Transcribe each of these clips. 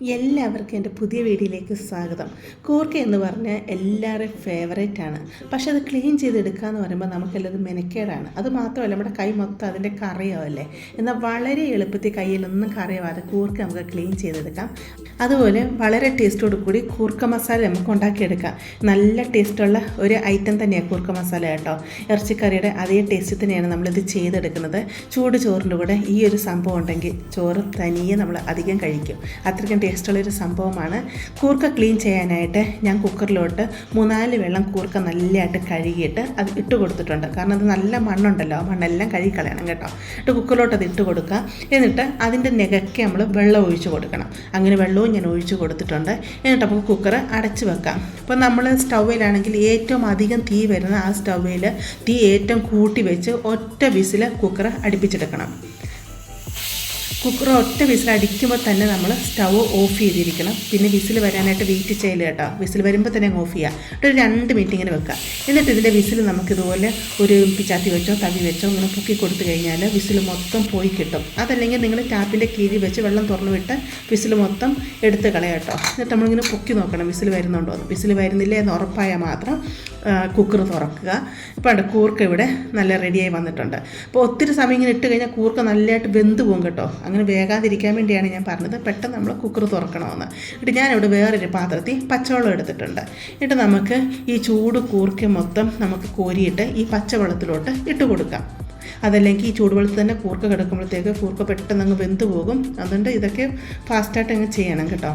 എല്ലാവർക്കും എന്റെ പുതിയ വീഡിയോയിലേക്ക് സ്വാഗതം. കൂർക്ക എന്ന് പറഞ്ഞാൽ എല്ലാവരുടെയും ഫേവറേറ്റ് ആണ്. പക്ഷെ അത് ക്ലീൻ ചെയ്തെടുക്കുക എന്ന് പറയുമ്പോൾ നമുക്കെല്ലാം മെനക്കേടാണ്. അത് മാത്രമല്ല നമ്മുടെ കൈ മൊത്തം അതിന്റെ കറിയാവല്ലേ എന്നാൽ വളരെ എളുപ്പത്തിൽ കയ്യിലൊന്നും കറിയാവാതെ കൂർക്ക നമുക്ക് ക്ലീൻ ചെയ്തെടുക്കാം. അതുപോലെ വളരെ ടേസ്റ്റോട് കൂടി കൂർക്ക മസാല നമുക്ക് ഉണ്ടാക്കിയെടുക്കാം. നല്ല ടേസ്റ്റുള്ള ഒരു ഐറ്റം തന്നെയാണ് കൂർക്ക മസാല കേട്ടോ. ഇറച്ചിക്കറിയുടെ അതേ ടേസ്റ്റ് തന്നെയാണ് നമ്മളിത് ചെയ്തെടുക്കുന്നത്. ചൂട് ചോറിന്റെ കൂടെ ഈ ഒരു സംഭവം ഉണ്ടെങ്കിൽ ചോറ് തനിയെ നമ്മൾ അധികം കഴിക്കും. അത്രയ്ക്കും ടേസ്റ്റുള്ളൊരു സംഭവമാണ്. കൂർക്ക ക്ലീൻ ചെയ്യാനായിട്ട് ഞാൻ കുക്കറിലോട്ട് മൂന്നാൽ വെള്ളം കൂർക്ക നല്ലതായിട്ട് കഴുകിയിട്ട് അത് ഇട്ട് കൊടുത്തിട്ടുണ്ട്. കാരണം അത് നല്ല മണ്ണുണ്ടല്ലോ ആ മണ്ണെല്ലാം കഴുകി കളയണം കേട്ടോ. എന്നിട്ട് കുക്കറിലോട്ട് അത് ഇട്ട് കൊടുക്കുക. എന്നിട്ട് അതിന്റെ നെകയ്ക്ക് നമ്മൾ വെള്ളം ഒഴിച്ച് കൊടുക്കണം. അങ്ങനെ വെള്ളവും ഞാൻ ഒഴിച്ച് കൊടുത്തിട്ടുണ്ട്. എന്നിട്ട് നമുക്ക് കുക്കർ അടച്ച് വെക്കാം. ഇപ്പോൾ നമ്മൾ സ്റ്റൗവിലാണെങ്കിൽ ഏറ്റവും അധികം തീ വരുന്ന ആ സ്റ്റൗവിൽ തീ ഏറ്റവും കൂട്ടി വെച്ച് ഒറ്റ വിസിൽ കുക്കർ അടുപ്പിച്ചെടുക്കണം. കുക്കർ ഒറ്റ വിസിൽ അടിക്കുമ്പോൾ തന്നെ നമ്മൾ സ്റ്റൗ ഓഫ് ചെയ്തിരിക്കണം. പിന്നെ വിസിൽ വരാനായിട്ട് വെയിറ്റ് ചെയ്യൽ കേട്ടോ. വിസിൽ വരുമ്പോൾ തന്നെ ഓഫ് ചെയ്യുക ഒരു രണ്ട് മിനിറ്റ് ഇങ്ങനെ വെക്കുക എന്നിട്ട് ഇതിന്റെ വിസിൽ നമുക്കിതുപോലെ ഒരു പിച്ചാത്തി വെച്ചോ തവി വെച്ചോ ഇങ്ങനെ പൊക്കി കൊടുത്തു കഴിഞ്ഞാൽ വിസിൽ മൊത്തം പോയി കിട്ടും. അതല്ലെങ്കിൽ നിങ്ങൾ ടാപ്പിന്റെ കീഴിൽ വെച്ച് വെള്ളം തുറന്നു വിട്ട് വിസിൽ മൊത്തം എടുത്ത് കളയാം കേട്ടോ. എന്നിട്ട് നമ്മളിങ്ങനെ പൊക്കി നോക്കണം വിസിൽ വരുന്നുണ്ടോ എന്ന്. വിസിൽ വരുന്നില്ല എന്ന് ഉറപ്പായാൽ മാത്രം കുക്കർ തുറക്കുക. ഇപ്പോൾ അവിടെ കൂർക്ക ഇവിടെ നല്ല റെഡിയായി വന്നിട്ടുണ്ട്. അപ്പോൾ ഒത്തിരി സമയം ഇങ്ങനെ ഇട്ട് കഴിഞ്ഞാൽ കൂർക്ക നല്ലതായിട്ട് വെന്ത് പോകും കേട്ടോ. അങ്ങനെ വേകാതിരിക്കാൻ വേണ്ടിയാണ് ഞാൻ പറഞ്ഞത്. പെട്ടെന്ന് നമ്മൾ കുക്കർ തുറക്കണമെന്ന്. എന്നിട്ട് ഞാനിവിടെ വേറൊരു പാത്രത്തിൽ പച്ചവെള്ളം എടുത്തിട്ടുണ്ട്. എന്നിട്ട് നമുക്ക് ഈ ചൂട് കൂർക്ക മൊത്തം നമുക്ക് കോരിയിട്ട് ഈ പച്ചവെള്ളത്തിലോട്ട് ഇട്ട് കൊടുക്കാം. അതല്ലെങ്കിൽ ഈ ചൂടുവെള്ളത്തിൽ തന്നെ കൂർക്ക കിടക്കുമ്പോഴത്തേക്ക് കൂർക്ക പെട്ടെന്ന് അങ്ങ് വെന്ത് പോകും. അതുകൊണ്ട് ഇതൊക്കെ ഫാസ്റ്റായിട്ട് അങ്ങ് ചെയ്യണം കേട്ടോ.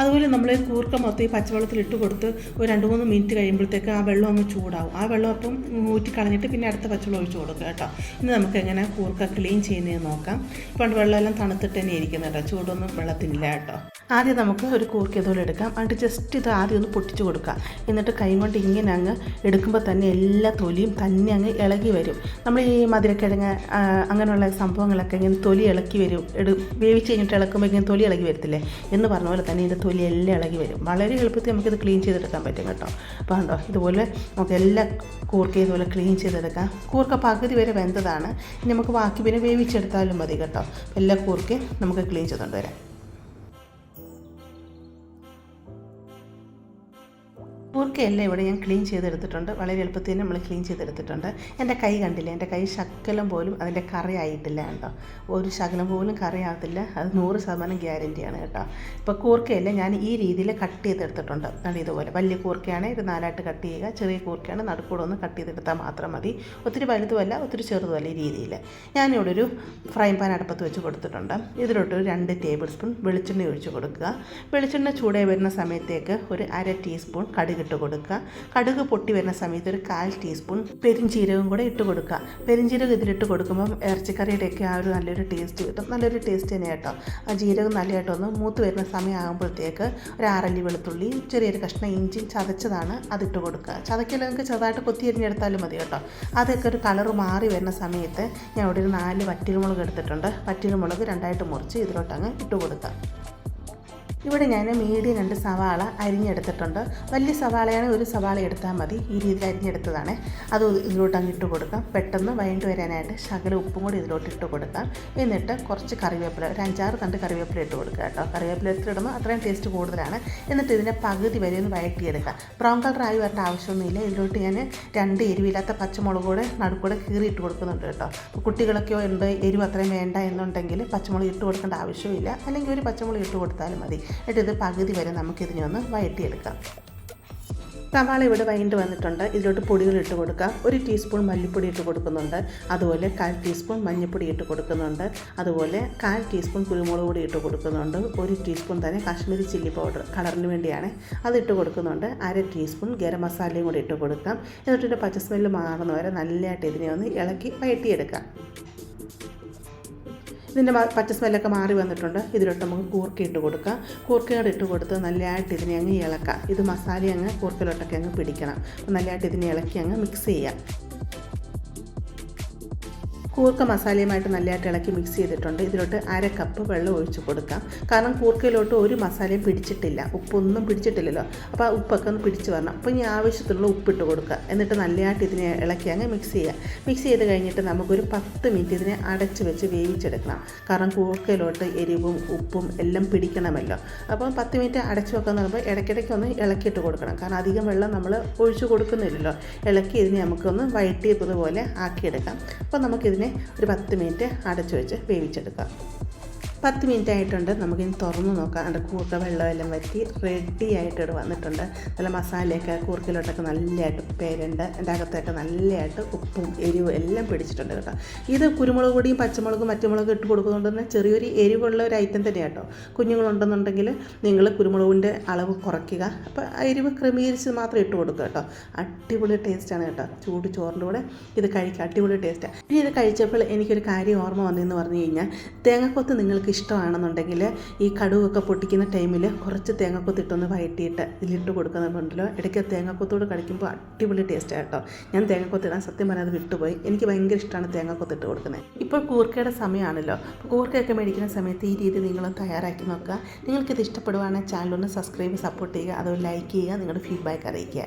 അതുപോലെ നമ്മൾ കൂർക്ക മൊത്തം ഈ പച്ചവെള്ളത്തിൽ ഇട്ട് കൊടുത്ത് ഒരു രണ്ട് മൂന്ന് മിനിറ്റ് കഴിയുമ്പോഴത്തേക്ക് ആ വെള്ളം ഒന്ന് ചൂടാവും. ആ വെള്ളം അപ്പം ഊറ്റി കളഞ്ഞിട്ട് പിന്നെ അടുത്ത പച്ചവെള്ളം ഒഴിച്ച് കൊടുക്കുക കേട്ടോ. ഇനി നമുക്ക് എങ്ങനെ കൂർക്ക ക്ലീൻ ചെയ്യുന്നതെന്ന് നോക്കാം. പണ്ട് വെള്ളമെല്ലാം തണുത്തിട്ട് തന്നെ ഇരിക്കുന്നത് കേട്ടോ ചൂടൊന്നും വെള്ളത്തിനില്ല കേട്ടോ. ആദ്യം നമുക്ക് ഒരു കൂർക്ക ഇതുപോലെ എടുക്കാം. എന്നിട്ട് ജസ്റ്റ് ഇത് ആദ്യം ഒന്ന് പൊട്ടിച്ച് കൊടുക്കുക. എന്നിട്ട് കൈ കൊണ്ട് ഇങ്ങനെ അങ്ങ് എടുക്കുമ്പോൾ തന്നെ എല്ലാ തൊലിയും തന്നെ അങ്ങ് ഇളകി വരും. നമ്മൾ ഈ മധുരക്കിഴങ്ങ് അങ്ങനെയുള്ള സംഭവങ്ങളൊക്കെ ഇങ്ങനെ തൊലി ഇളക്കി വരും. എടു വേവിച്ച് കഴിഞ്ഞിട്ട് ഇളക്കുമ്പോൾ ഇങ്ങനെ തൊലി ഇളകി വരത്തില്ലേ? എന്ന് പറഞ്ഞ പോലെ തന്നെ ഇതിന്റെ തൊലി എല്ലാം ഇളകി വരും. വളരെ എളുപ്പത്തിൽ നമുക്കിത് ക്ലീൻ ചെയ്തെടുക്കാൻ പറ്റും കേട്ടോ. അപ്പോൾ കണ്ടോ ഇതുപോലെ നമുക്ക് എല്ലാ കൂർക്ക ഇതുപോലെ ക്ലീൻ ചെയ്തെടുക്കാം. കൂർക്ക പകുതി വരെ വെന്തതാണ്. ഇനി നമുക്ക് ബാക്കി പിന്നെ വേവിച്ചെടുത്താലും മതി കേട്ടോ. എല്ലാ കൂർക്കയും നമുക്ക് ക്ലീൻ ചെയ്തുകൊണ്ട് വരാം. കൂർക്കയെല്ലാം ഇവിടെ ഞാൻ ക്ലീൻ ചെയ്തെടുത്തിട്ടുണ്ട്. വളരെ എളുപ്പത്തിൽ നമ്മൾ ക്ലീൻ ചെയ്തെടുത്തിട്ടുണ്ട്. എന്റെ കൈ കണ്ടില്ല? എന്റെ കൈ ശക്കലം പോലും അതിന്റെ കറി ആയിട്ടില്ല കേട്ടോ. ഒരു ശകലം പോലും കറി ആകത്തില്ല അത് നൂറ് ശതമാനം ഗ്യാരന്റിയാണ് കേട്ടോ. ഇപ്പോൾ കൂർക്കയെല്ലാം ഞാൻ ഈ രീതിയിൽ കട്ട് ചെയ്തെടുത്തിട്ടുണ്ട്. അത് ഇതുപോലെ വലിയ കൂർക്കയാണ് ഇത് നാലായിട്ട് കട്ട് ചെയ്യുക. ചെറിയ കൂർക്കയാണ് നടുക്കൂടെ ഒന്ന് കട്ട് ചെയ്തെടുത്താൽ മാത്രം മതി. ഒത്തിരി വലുതുമല്ല ഒത്തിരി ചെറുതുമല്ല ഈ രീതിയിൽ. ഞാനിവിടെ ഒരു ഫ്രൈ പാൻ അടുപ്പത്ത് വെച്ച് കൊടുത്തിട്ടുണ്ട്. ഇതിലോട്ട് ഒരു രണ്ട് ടേബിൾ സ്പൂൺ വെളിച്ചെണ്ണ ഒഴിച്ച് കൊടുക്കുക. വെളിച്ചെണ്ണ ചൂടായി വരുന്ന സമയത്തേക്ക് ഒരു അര ടീസ്പൂൺ കടുക് ഇട്ട് കൊടുക്കുക. കടുക് പൊട്ടി വരുന്ന സമയത്ത് ഒരു കാൽ ടീസ്പൂൺ പെരിഞ്ചീരകം കൂടെ ഇട്ട് കൊടുക്കുക. പെരിഞ്ചീരകം ഇതിലിട്ട് കൊടുക്കുമ്പം ഇറച്ചിക്കറിയുടെയൊക്കെ ആ ഒരു നല്ലൊരു ടേസ്റ്റ് കിട്ടും. നല്ലൊരു ടേസ്റ്റ് തന്നെ കേട്ടോ. ആ ജീരകം നല്ലതായിട്ടൊന്ന് മൂത്ത് വരുന്ന സമയമാകുമ്പോഴത്തേക്ക് ഒരു ആറല്ലി വെളുത്തുള്ളി ചെറിയൊരു കഷ്ണം ഇഞ്ചി ചതച്ചതാണ് അതിട്ട് കൊടുക്കുക. ചതക്കൽ നിങ്ങൾക്ക് ചെറുതായിട്ട് കൊത്തി എരിഞ്ഞെടുത്താലും മതി കേട്ടോ. അതൊക്കെ ഒരു കളർ മാറി വരുന്ന സമയത്ത് ഞാൻ ഇവിടെ ഒരു നാല് വറ്റിരുമുളക് എടുത്തിട്ടുണ്ട്. വറ്റിരുമുളക് രണ്ടായിട്ട് മുറിച്ച് ഇതിലോട്ടങ്ങ് ഇട്ട് കൊടുക്കുക. ഇവിടെ ഞാൻ മീഡിയം രണ്ട് സവാള അരിഞ്ഞെടുത്തിട്ടുണ്ട്. വലിയ സവാളയാണ് ഒരു സവാള എടുത്താൽ മതി. ഈ രീതിയിൽ അരിഞ്ഞെടുത്തതാണ്. അത് ഇതിലോട്ട് അങ്ങ് ഇട്ട് കൊടുക്കാം. പെട്ടെന്ന് വൈകിട്ട് വരാനായിട്ട് ശകല ഉപ്പും കൂടി ഇതിലോട്ട് ഇട്ട് കൊടുക്കാം. എന്നിട്ട് കുറച്ച് കറിവേപ്പില ഒരു അഞ്ചാറ് തണ്ട് കറിവേപ്പില ഇട്ട് കൊടുക്കുക കേട്ടോ. കറിവേപ്പില എത്ര ഇടുമ്പോൾ അത്രയും ടേസ്റ്റ് കൂടുതലാണ്. എന്നിട്ട് ഇതിനെ പകുതി വരെ ഒന്ന് വഴറ്റിയെടുക്കുക. ബ്രൗൺ കളർ ആയി വരേണ്ട ആവശ്യമൊന്നുമില്ല. ഇതിലോട്ട് ഞാൻ രണ്ട് എരിവില്ലാത്ത പച്ചമുളക് കൂടെ നടുക്കൂടെ കീറി ഇട്ട് കൊടുക്കുന്നുണ്ട് കേട്ടോ. കുട്ടികളൊക്കെ ഉണ്ട് എരിവ് അത്രയും വേണ്ട എന്നുണ്ടെങ്കിൽ പച്ചമുളക് ഇട്ട് കൊടുക്കേണ്ട ആവശ്യമില്ല. അല്ലെങ്കിൽ ഒരു പച്ചമുളക് ഇട്ട് കൊടുത്താലും മതി. എന്നിട്ട് ഇത് പകുതി വരെ നമുക്കിതിനെ ഒന്ന് വഴറ്റിയെടുക്കാം. സവാള ഇവിടെ വൈകിട്ട് വന്നിട്ടുണ്ട്. ഇതിലോട്ട് പൊടികൾ ഇട്ട് കൊടുക്കാം. ഒരു ടീസ്പൂൺ മല്ലിപ്പൊടി ഇട്ട് കൊടുക്കുന്നുണ്ട്. അതുപോലെ കാൽ ടീസ്പൂൺ മഞ്ഞൾപ്പൊടി ഇട്ട് കൊടുക്കുന്നുണ്ട്. അതുപോലെ കാൽ ടീസ്പൂൺ കുരുമുളക് പൊടി ഇട്ട് കൊടുക്കുന്നുണ്ട്. ഒരു ടീസ്പൂൺ തന്നെ കാശ്മീരി ചില്ലി പൗഡർ കളറിന് വേണ്ടിയാണ് അത് ഇട്ട് കൊടുക്കുന്നുണ്ട്. അര ടീസ്പൂൺ ഗരം മസാലയും കൂടി ഇട്ട് കൊടുക്കാം. എന്നിട്ട് പച്ച സ്മെല്ല് മാറുന്നവരെ നല്ലതായിട്ട് ഇതിനെ ഒന്ന് ഇളക്കി വഴറ്റിയെടുക്കാം. ഇതിന്റെ പച്ച സ്മെല്ലൊക്കെ മാറി വന്നിട്ടുണ്ട്. ഇതിലോട്ട് നമുക്ക് കൂർക്ക ഇട്ട് കൊടുക്കാം കൂർക്കയോട് ഇട്ട് കൊടുത്ത് നല്ലതായിട്ട് ഇതിനെ അങ്ങ് ഇളക്കാം. ഇത് മസാല അങ്ങ് കൂർക്കയിലോട്ടൊക്കെ അങ്ങ് പിടിക്കണം. നല്ലതായിട്ട് ഇതിനെ ഇളക്കി അങ്ങ് മിക്സ് ചെയ്യാം. കൂർക്ക മസാലയുമായിട്ട് നല്ലതായിട്ട് ഇളക്കി മിക്സ് ചെയ്തിട്ടുണ്ട്. ഇതിലോട്ട് അര കപ്പ് വെള്ളം ഒഴിച്ച് കൊടുക്കാം. കാരണം കൂർക്കയിലോട്ട് ഒരു മസാലയും പിടിച്ചിട്ടില്ല. ഉപ്പൊന്നും പിടിച്ചിട്ടില്ലല്ലോ. അപ്പോൾ ആ ഉപ്പൊക്കെ ഒന്ന് പിടിച്ച് വരണം. അപ്പോൾ ഇനി ആവശ്യത്തിനുള്ള ഉപ്പിട്ട് കൊടുക്കുക. എന്നിട്ട് നല്ലതായിട്ട് ഇതിനെ ഇളക്കി അങ്ങ് മിക്സ് ചെയ്യുക. മിക്സ് ചെയ്ത് കഴിഞ്ഞിട്ട് നമുക്കൊരു പത്ത് മിനിറ്റ് ഇതിനെ അടച്ച് വെച്ച് വേവിച്ചെടുക്കണം. കാരണം കൂർക്കയിലോട്ട് എരിവും ഉപ്പും എല്ലാം പിടിക്കണമല്ലോ. അപ്പോൾ പത്ത് മിനിറ്റ് അടച്ച് വെക്കാന്ന് പറയുമ്പോൾ ഇടയ്ക്കിടയ്ക്ക് ഒന്ന് ഇളക്കിയിട്ട് കൊടുക്കണം. കാരണം അധികം വെള്ളം നമ്മൾ ഒഴിച്ചു കൊടുക്കുന്നില്ലല്ലോ. ഇളക്കി ഇതിനെ നമുക്കൊന്ന് വഴറ്റിയതുപോലെ ആക്കിയെടുക്കാം. അപ്പോൾ നമുക്കിതിനെ ഒരു പത്ത് മിനിറ്റ് അടച്ചു വെച്ച് വേവിച്ചെടുക്കാം പത്ത് മിനിറ്റ് ആയിട്ടുണ്ട്. നമുക്കിനി തുറന്ന് നോക്കാം. അതിന്റെ കൂർക്ക വെള്ളമെല്ലാം വറ്റി റെഡി ആയിട്ട് ഇവിടെ വന്നിട്ടുണ്ട്. നല്ല മസാലയൊക്കെ കൂർക്കിലോട്ടൊക്കെ നല്ലതായിട്ട് പേരുണ്ട് എന്റെ അകത്തൊക്കെ നല്ലതായിട്ട് ഉപ്പും എരിവും എല്ലാം പിടിച്ചിട്ടുണ്ട് കേട്ടോ. ഇത് കുരുമുളക് പൊടിയും പച്ചമുളകും മറ്റുമുളകും ഇട്ട് കൊടുക്കുന്നതുകൊണ്ട് തന്നെ ചെറിയൊരു എരിവുള്ള ഒരു ഐറ്റം തന്നെയാണ് കേട്ടോ. കുഞ്ഞുങ്ങളുണ്ടെന്നുണ്ടെങ്കിൽ നിങ്ങൾ കുരുമുളകിന്റെ അളവ് കുറയ്ക്കുക. അപ്പോൾ എരിവ് ക്രമീകരിച്ച് മാത്രം ഇട്ട് കൊടുക്കുക കേട്ടോ. അടിപൊളി ടേസ്റ്റാണ് കേട്ടോ. ചൂട് ചോറിന്റെ കൂടെ ഇത് കഴിക്കുക. അടിപൊളി ടേസ്റ്റാണ് ഇനി ഇത് കഴിച്ചപ്പോൾ എനിക്കൊരു കാര്യം ഓർമ്മ വന്നതെന്ന് പറഞ്ഞു കഴിഞ്ഞാൽ തേങ്ങക്കൊത്ത് നിങ്ങൾക്ക് ഇഷ്ടമാണെന്നുണ്ടെങ്കിൽ ഈ കടുവൊക്കെ പൊട്ടിക്കുന്ന ടൈമിൽ കുറച്ച് തേങ്ങക്കൊത്തിട്ടൊന്ന് വയറ്റിയിട്ട് ഇതിലിട്ട് കൊടുക്കുന്നുണ്ടല്ലോ ഇടയ്ക്ക് തേങ്ങക്കൊത്തോട് കഴിക്കുമ്പോൾ അടിപൊളി ടേസ്റ്റ് കേട്ടോ. ഞാൻ തേങ്ങക്കൊത്തിടാൻ സത്യം പറഞ്ഞാൽ അത് വിട്ടുപോയി. എനിക്ക് ഭയങ്കര ഇഷ്ടമാണ് തേങ്ങക്കൊത്തിട്ട് കൊടുക്കുന്നത് ഇപ്പോൾ കൂർക്കയുടെ സമയമാണല്ലോ. അപ്പോൾ കൂർക്കയൊക്കെ മേടിക്കുന്ന സമയത്ത് ഈ രീതി നിങ്ങളും തയ്യാറാക്കി നോക്കുക. നിങ്ങൾക്കിത് ഇഷ്ടപ്പെടുവാണെങ്കിൽ ചാനലൊന്ന് സബ്സ്ക്രൈബ് സപ്പോർട്ട് ചെയ്യുക. അതുപോലെ ലൈക്ക് ചെയ്യുക. നിങ്ങളുടെ ഫീഡ്ബാക്ക് അറിയിക്കുക.